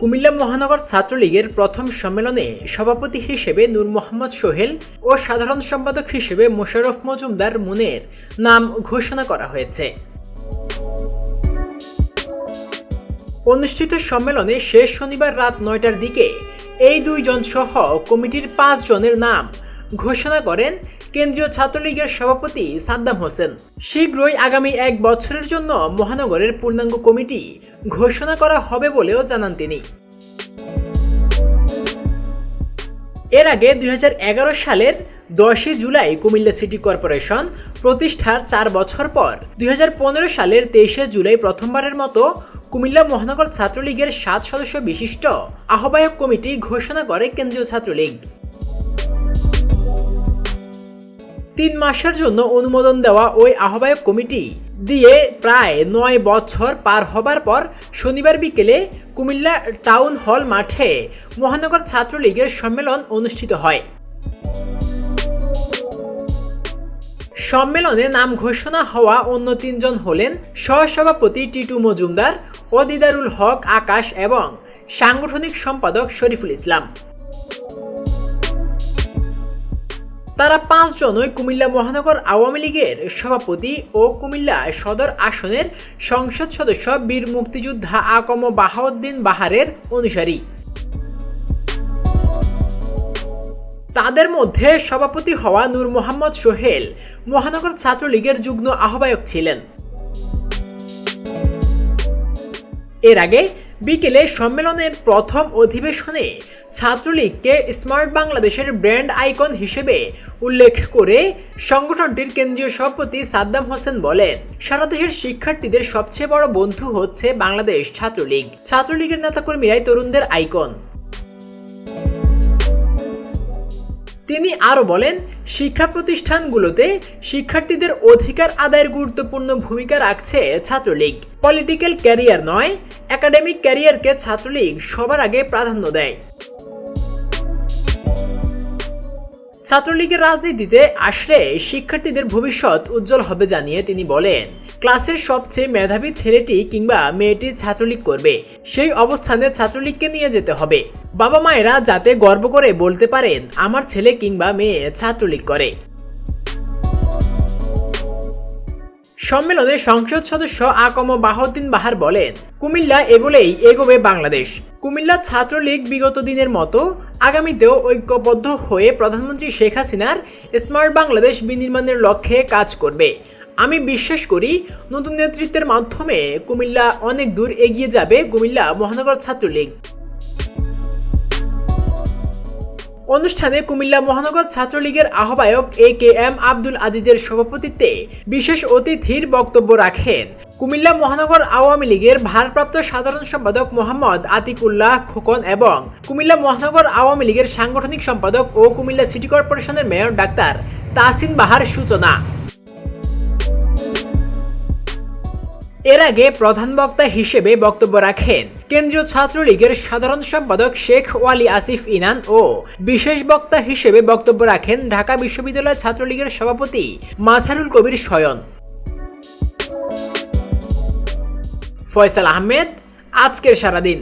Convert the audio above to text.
কুমিল্লা মহানগর ছাত্রলীগের প্রথম সম্মেলনে সভাপতি হিসেবে নূর মোহাম্মদ সোহেল ও সাধারণ সম্পাদক হিসেবে মোশারফ মজুমদার মুনের নাম ঘোষণা করা হয়েছে। অনুষ্ঠিত সম্মেলনে শেষ শনিবার রাত নয়টার দিকে এই দুইজন সহ কমিটির পাঁচ জনের নাম ঘোষণা করেন কেন্দ্রীয় ছাত্রলীগের সভাপতি সাদ্দাম হোসেন। শীঘ্রই আগামী এক বছরের জন্য মহানগরের পূর্ণাঙ্গ কমিটি ঘোষণা করা হবে বলেও জানান তিনি। এর আগে দুই হাজার এগারো সালের দশই জুলাই কুমিল্লা সিটি কর্পোরেশন প্রতিষ্ঠার চার বছর পর দুই হাজার পনেরো সালের তেইশে জুলাই প্রথমবারের মতো কুমিল্লা মহানগর ছাত্রলীগের সাত সদস্য বিশিষ্ট আহ্বায়ক কমিটি ঘোষণা করে কেন্দ্রীয় ছাত্রলীগ। তিন মাসের জন্য অনুমোদন দেওয়া ওই আহ্বায়ক কমিটি দিয়ে প্রায় নয় বছর পার হবার পর শনিবার বিকেলে কুমিল্লা টাউন হল মাঠে মহানগর ছাত্রলীগের সম্মেলন অনুষ্ঠিত হয়। সম্মেলনে নাম ঘোষণা হওয়া অন্য তিনজন হলেন সহসভাপতি টিটু মজুমদার ও দিদারুল হক আকাশ এবং সাংগঠনিক সম্পাদক শরীফুল ইসলাম। তারা পাঁচজনই কুমিল্লা মহানগর আওয়ামী লীগের সভাপতি ও কুমিল্লা সদর আসনের সংসদ সদস্য বীর মুক্তিযোদ্ধা আকম বাহাউদ্দিন বাহারের অনুসারী। তাদের মধ্যে সভাপতি হওয়া নূর মোহাম্মদ সোহেল মহানগর ছাত্রলীগের যুগ্ম আহ্বায়ক ছিলেন। এর আগে বিকেলে সম্মেলনের প্রথম অধিবেশনে ছাত্রলীগকে স্মার্ট বাংলাদেশের ব্র্যান্ড আইকন হিসেবে উল্লেখ করে সংগঠনটির কেন্দ্রীয় সভাপতি সাদ্দাম হোসেন বলেন, সারা দেশের শিক্ষার্থীদের সবচেয়ে বড় বন্ধু হচ্ছে বাংলাদেশ ছাত্রলীগ। ছাত্রলীগের নেতাকর্মীরাই তরুণদের আইকন। তিনি আরও বলেন, শিক্ষা প্রতিষ্ঠানগুলোতে শিক্ষার্থীদের অধিকার আদায়ের গুরুত্বপূর্ণ ভূমিকা রাখছে ছাত্রলীগ। পলিটিক্যাল ক্যারিয়ার নয় একাডেমিক ক্যারিয়ারকে ছাত্রলীগ সবার আগে প্রাধান্য দেয়। ছাত্রলীগের রাজনীতিতে আসলে শিক্ষার্থীদের ভবিষ্যৎ উজ্জ্বল হবে জানিয়ে তিনি বলেন, ক্লাসের সবচেয়ে মেধাবী ছেলেটি কিংবা মেয়েটি ছাত্রলীগ করবে, সেই অবস্থানে ছাত্রলীগকে নিয়ে যেতে হবে। বাবা মায়েরা যাতে গর্ব করে বলতে পারেন, আমার ছেলে কিংবা মেয়ে ছাত্রলীগ করে সম্মেলনে সংসদ সদস্য আকম বাহাউদ্দিন বাহার বলেন, কুমিল্লা এগোলেই এগোবে বাংলাদেশ। কুমিল্লা ছাত্রলীগ বিগত দিনের মতো আগামীতেও ঐক্যবদ্ধ হয়ে প্রধানমন্ত্রী শেখ হাসিনার স্মার্ট বাংলাদেশ বিনির্মাণের লক্ষ্যে কাজ করবে। আমি বিশ্বাস করি, নতুন নেতৃত্বের মাধ্যমে কুমিল্লা অনেক দূর এগিয়ে যাবে কুমিল্লা মহানগর ছাত্রলীগ। অনুষ্ঠানে কুমিল্লা মহানগর ছাত্রলীগের আহ্বায়ক এ কে এম আব্দুল আজিজের সভাপতিত্বে বিশেষ অতিথির বক্তব্য রাখেন। কুমিল্লা মহানগর আওয়ামী লীগের ভারপ্রাপ্ত সাধারণ সম্পাদক মোহাম্মদ আতিকুল্লাহ খোকন এবং কুমিল্লা মহানগর আওয়ামী লীগের সাংগঠনিক সম্পাদক ও কুমিল্লা সিটি কর্পোরেশনের মেয়র ডাক্তার তাসিন বাহার সূচনা। এর আগে প্রধান বক্তা হিসেবে বক্তব্য রাখেন। কেন্দ্রীয় ছাত্রলীগের সাধারণ সম্পাদক শেখ ওয়ালি আসিফ ইনান ও বিশেষ বক্তা হিসেবে বক্তব্য রাখেন ঢাকা বিশ্ববিদ্যালয় ছাত্রলীগের সভাপতি মাসারুল কবির সয়ন ফয়সাল আহমেদ, আজকের সারাদিন।